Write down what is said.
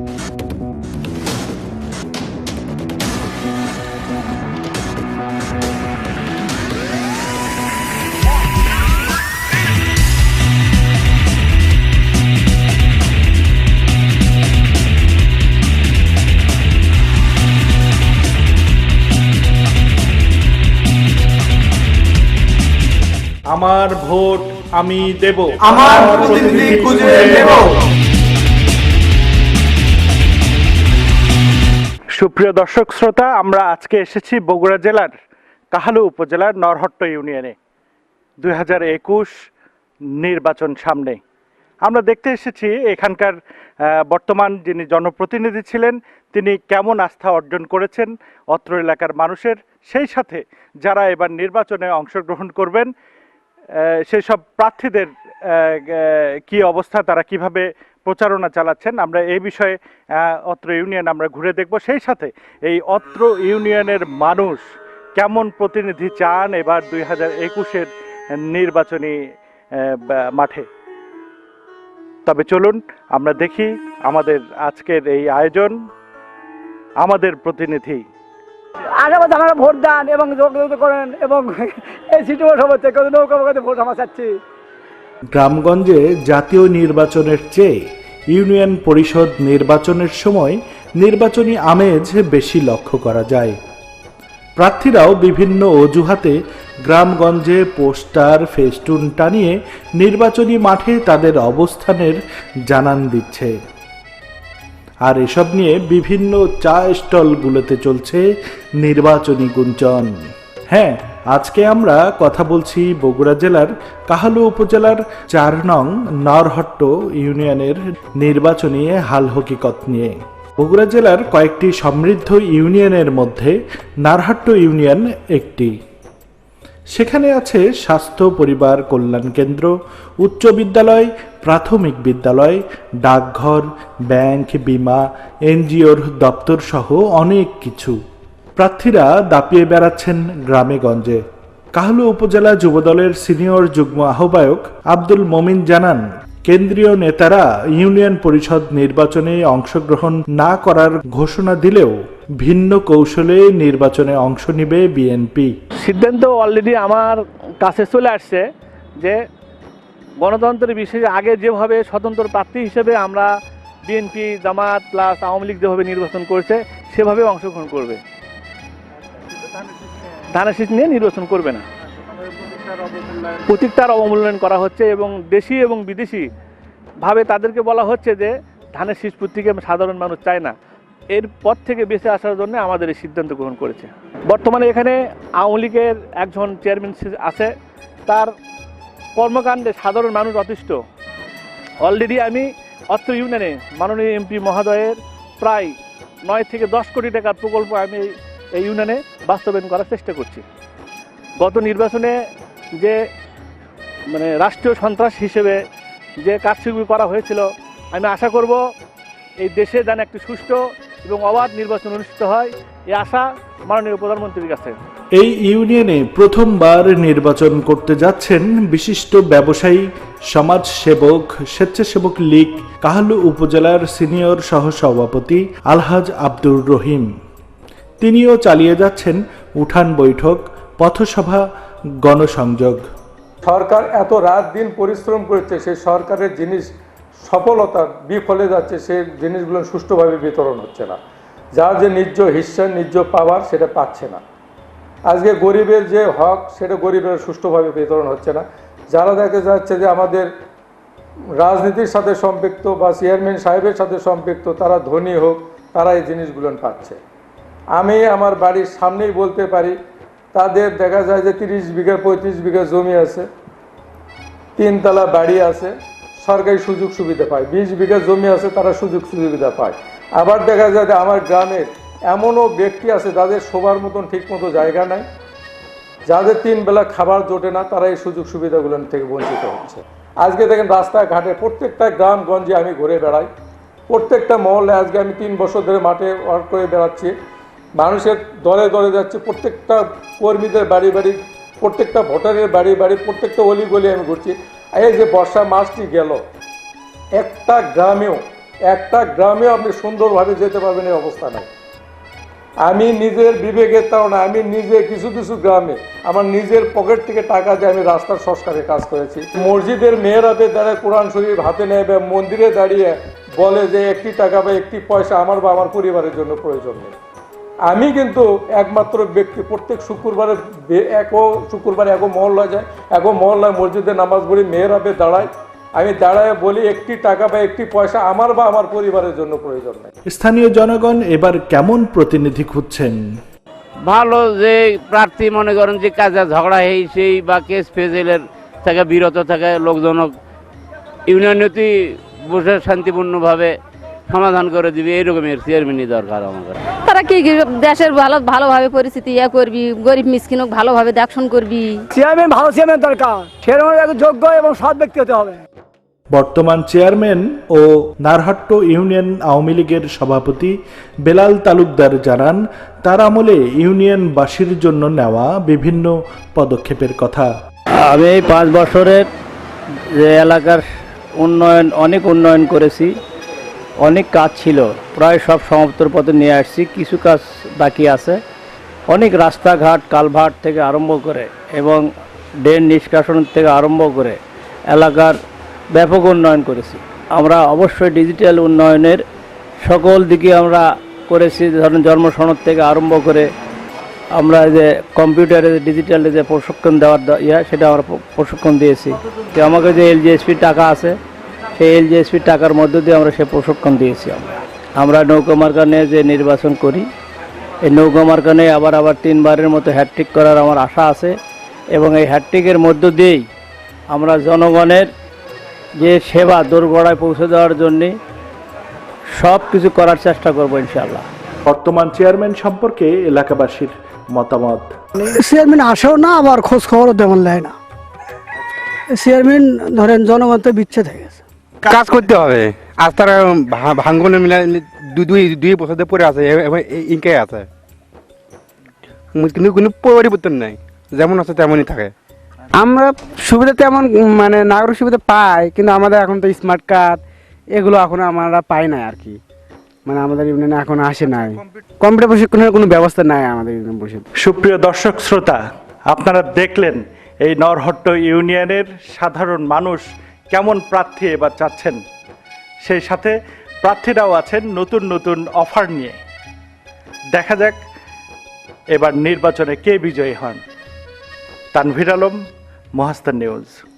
আমার ভোট আমি দেব। আমার প্রতিনিধি খুঁজে নেব। সুপ্রিয় দর্শক শ্রোতা, আমরা আজকে এসেছি বগুড়া জেলার কাহালু উপজেলার নরহট্ট ইউনিয়নে। দুই হাজার একুশ নির্বাচন সামনে। আমরা দেখতে এসেছি এখানকার বর্তমান যিনি জনপ্রতিনিধি ছিলেন, তিনি কেমন আস্থা অর্জন করেছেন, অত্র এলাকার মানুষের, সেই সাথে যারা এবার নির্বাচনে অংশগ্রহণ করবেন সেই সব প্রার্থীদের কি অবস্থা, তারা কীভাবে প্রচারণা চালাচ্ছেন, আমরা এই বিষয়ে অত্র ইউনিয়ন আমরা ঘুরে দেখব। সেই সাথে এই অত্র ইউনিয়নের মানুষ কেমন প্রতিনিধি চান এবার দুই হাজার একুশের নির্বাচনী মাঠে? তবে চলুন, আমরা দেখি আমাদের আজকের এই আয়োজন, আমাদের প্রতিনিধি। আশাবাদ আমরা ভোট দান এবং যোগাযোগ করেন এবং এই সিটি ভোট হচ্ছে নৌকা ভোট আমার চাচ্ছি। গ্রামগঞ্জে জাতীয় নির্বাচনের চেয়ে ইউনিয়ন পরিষদ নির্বাচনের সময় নির্বাচনী আমেজ বেশি লক্ষ্য করা যায়। প্রার্থীরাও বিভিন্ন অজুহাতে গ্রামগঞ্জে পোস্টার, ফেস্টুন টানিয়ে নির্বাচনী মাঠে তাদের অবস্থানের জানান দিচ্ছে। আর এসব নিয়ে বিভিন্ন চা স্টলগুলোতে চলছে নির্বাচনী গুঞ্জন। হ্যাঁ আজকে আমরা কথা বলছি বগুড়া জেলার কাহালু উপজেলার চার নং নরহট্ট ইউনিয়নের নির্বাচনী হাল হকিকত নিয়ে। বগুড়া জেলার কয়েকটি সমৃদ্ধ ইউনিয়নের মধ্যে নারহাট্ট ইউনিয়ন একটি। সেখানে আছে স্বাস্থ্য, পরিবার, কল্যাণ কেন্দ্র, উচ্চ বিদ্যালয়, প্রাথমিক বিদ্যালয়, ডাকঘর, ব্যাংক, বিমা, এনজিওর দপ্তর সহ অনেক কিছু। প্রার্থীরা দাপিয়ে বেড়াচ্ছেন গ্রামে গঞ্জে। কাহলু উপজেলা যুবদলের সিনিয়র যুগ্ম আহ্বায়ক আব্দুল মমিন জানান, কেন্দ্রীয় নেতারা ইউনিয়ন পরিষদ নির্বাচনে অংশগ্রহণ না করার ঘোষণা দিলেও ভিন্ন কৌশলে নির্বাচনে অংশ নেবে বিএনপি। সিদ্ধান্ত অলরেডি আমার কাছে চলে আসছে যে গণতন্ত্রের বিশেষ আগে যেভাবে স্বতন্ত্র প্রার্থী হিসেবে আমরা বিএনপি জামাত প্লাস আওয়ামী লীগ যেভাবে নির্বাচন করেছে, সেভাবে অংশগ্রহণ করবে। ধানের শীষ নিয়ে নির্বাচন করবে না। প্রতীকটার অবমূল্যায়ন করা হচ্ছে এবং দেশি এবং বিদেশি ভাবে তাদেরকে বলা হচ্ছে যে ধানের শীষ প্রতীকে সাধারণ মানুষ চায় না। এর পর থেকে বেঁচে আসার জন্য আমাদের এই সিদ্ধান্ত গ্রহণ করেছে। বর্তমানে এখানে আওয়ামী লীগের একজন চেয়ারম্যান আছে। তার কর্মকাণ্ডে সাধারণ মানুষ অতিষ্ঠ। অলরেডি আমি অত্র ইউনিয়নে মাননীয় এমপি মহোদয়ের প্রায় নয় থেকে দশ কোটি টাকার প্রকল্প আমি এই- ইউনিয়নে বাস্তবায়ন করার চেষ্টা করছি। গত নির্বাচনে যে মানে রাষ্ট্রীয় সন্ত্রাস হিসেবে যে কারচুপি করা হয়েছিল, আমি আশা করব এই দেশে যেন একটি সুষ্ঠু এবং অবাধ নির্বাচন অনুষ্ঠিত হয়, এই আশা মাননীয় প্রধানমন্ত্রীর কাছে। এই ইউনিয়নে প্রথমবার নির্বাচন করতে যাচ্ছেন বিশিষ্ট ব্যবসায়ী, সমাজসেবক, স্বেচ্ছাসেবক লীগ, কাহালু উপজেলার সিনিয়র সহসভাপতি আলহাজ আব্দুর রহিম। তিনিও চালিয়ে যাচ্ছেন উঠান বৈঠক, পথসভা, গণসংযোগ। সরকার এত রাত দিন পরিশ্রম করেছে, সেই সরকারের জিনিস সফলতা বিফলে যাচ্ছে সেই জিনিসগুলো সুষ্ঠুভাবে বিতরণ হচ্ছে না। যার যে নিজ হিস্সা নিজ পাওয়ার, সেটা পাচ্ছে না। আজকে গরিবের যে হক, সেটা গরিবের সুষ্ঠুভাবে বিতরণ হচ্ছে না। যারা দেখা যাচ্ছে যে আমাদের রাজনীতির সাথে সম্পৃক্ত বা চেয়ারম্যান সাহেবের সাথে সম্পৃক্ত, তারা ধনী হোক, তারা এই জিনিসগুলো পাচ্ছে। আমি আমার বাড়ির সামনেই বলতে পারি, তাদের দেখা যায় যে তিরিশ বিঘা, পঁয়ত্রিশ বিঘা জমি আছে, তিনতলা বাড়ি আছে, সরকারি সুযোগ সুবিধা পায়। বিশ বিঘা জমি আছে, তারা সুযোগ সুবিধা পায়। আবার দেখা যায় যে আমার গ্রামের এমনও ব্যক্তি আছে, যাদের শোবার মতন ঠিক মতো জায়গা নাই, যাদের তিন বেলা খাবার জোটে না, তারা এই সুযোগ সুবিধাগুলো থেকে বঞ্চিত হচ্ছে। আজকে দেখেন রাস্তাঘাটে প্রত্যেকটা গ্রাম গঞ্জে আমি ঘুরে বেড়াই। প্রত্যেকটা মহলে আজকে আমি তিন বছর ধরে মাঠে ওয়ার্ক করে বেড়াচ্ছি। মানুষের দলে দলে যাচ্ছে, প্রত্যেকটা কর্মীদের বাড়ি বাড়ি, প্রত্যেকটা ভোটারের বাড়ি বাড়ি, প্রত্যেকটা অলি গলি আমি ঘুরছি। এই যে বর্ষা মাসটি গেল, একটা গ্রামেও, একটা গ্রামে আপনি সুন্দরভাবে যেতে পারবেন এই অবস্থা নাই। আমি নিজের বিবেকের তাড়না আমি নিজে কিছু কিছু গ্রামে, আমার নিজের পকেট থেকে টাকা দিয়ে আমি রাস্তার সংস্কারে কাজ করেছি। মসজিদের মেয়েরাতে দাঁড়িয়ে কোরআন শরীফ হাতে নেয় বা মন্দিরে দাঁড়িয়ে বলে যে একটি টাকা বা একটি পয়সা আমার বা আমার পরিবারের জন্য প্রয়োজন নেই। আমি কিন্তু একমাত্র ব্যক্তি প্রত্যেক শুক্রবারে একও শুক্রবারে একও মহল্লায় যায় একও মহল্লায় মসজিদে নামাজ পড়ি মেয়েরাবে দাঁড়ায়। আমি দাঁড়ায় বলি একটি টাকা বা একটি পয়সা আমার বা আমার পরিবারের জন্য প্রয়োজন নেই। স্থানীয় জনগণ এবার কেমন প্রতিনিধি খুঁজছেন? ভালো যে প্রার্থী মনে করেন যে কাজে ঝগড়া এই সেই বা কেস ফেজেলের থেকে বিরত থাকে লোকজন ইউনিয়নতি বসে শান্তিপূর্ণভাবে সমাধান করে দিবে এরকমের চেয়ারম্যানই দরকার আমাদের তারা কি দেশের ভালো ভালোভাবে পরিস্থিতি ইয়ে করবি গরিব মিসকিনক ভালোভাবে দেখশন করবি? চেয়ারম্যান ভালো চেয়ারম্যান দরকার। সেরকম একজন যোগ্য এবং সৎ ব্যক্তি হতে হবে। বর্তমান চেয়ারম্যান ও নারহাট্ট ইউনিয়ন আওয়ামী লীগের সভাপতি বেলাল তালুকদার জানান তার আমলে ইউনিয়নবাসীর জন্য নেওয়া বিভিন্ন পদক্ষেপের কথা। আমি এই পাঁচ বছরের যে এলাকার উন্নয়ন অনেক উন্নয়ন করেছি। অনেক কাজ ছিল। প্রায় সব সমাপ্তর পথে নিয়ে আসছি, কিছু কাজ বাকি আছে। অনেক রাস্তাঘাট, কালভার্ট থেকে আরম্ভ করে এবং ড্রেন নিষ্কাশন থেকে আরম্ভ করে এলাকার ব্যাপক উন্নয়ন করেছি। আমরা অবশ্যই ডিজিটাল উন্নয়নের সকল দিকে আমরা করেছি, ধরেন জন্ম সনদ থেকে আরম্ভ করে আমরা যে কম্পিউটারে ডিজিটালে যে প্রশিক্ষণ দেওয়ার ইয়া সেটা আমরা প্রশিক্ষণ দিয়েছি। তো আমাকে যে এলজিএসপি টাকা আছে সেই এলজিএসপি টাকার মধ্য দিয়ে আমরা সে প্রশিক্ষণ দিয়েছি আমরা। আমরা নৌকা মার্কা নিয়ে যে নির্বাচন করি এই নৌকা মার্কা নিয়ে আবার আবার তিনবারের মতো হ্যাট্রিক করার আমার আশা আছে এবং এই হ্যাট্রিকের মধ্য দিয়েই আমরা জনগণের যে সেবা দোরগড়ায় পৌঁছে দেওয়ার জন্যে সব কিছু করার চেষ্টা করব ইনশাল্লাহ বর্তমান চেয়ারম্যান সম্পর্কে এলাকাবাসীর মতামত? চেয়ারম্যান আসেও না আবার খোঁজ খবরও তেমন নেয় না। চেয়ারম্যান ধরেন জনগণ তো বিচ্ছেদ হয়ে গেছে। কাজ করতে হবে। আজ তারা ভাঙ্গনে মিলে দুই দুই দুই বছর ধরে পড়ে আছে ইনকাই আছে। কিন্তু কোনো পরিবর্তন নাই যেমন আছে তেমনই থাকে। আমরা সুবিধা তেমন মানে নাগরিক সুবিধা পাই কিন্তু আমাদের এখন তো স্মার্ট কার্ড এগুলো এখন আমরা পাই না আর কি। মানে আমাদের ইউনিয়নে এখন আসে নাই। কম্পিউটার প্রশিক্ষণের কোনো ব্যবস্থা নাই আমাদের ইউনিয়ন পরিষদ। সুপ্রিয় দর্শক শ্রোতা আপনারা দেখলেন এই নরহট্ট ইউনিয়নের সাধারণ মানুষ কেমন প্রার্থী এবার চাচ্ছেন? সেই সাথে প্রার্থীরাও আছেন নতুন নতুন অফার নিয়ে। দেখা যাক এবার নির্বাচনে কে বিজয়ী হন। তানভীর আলম মহাস্তান নিউজ।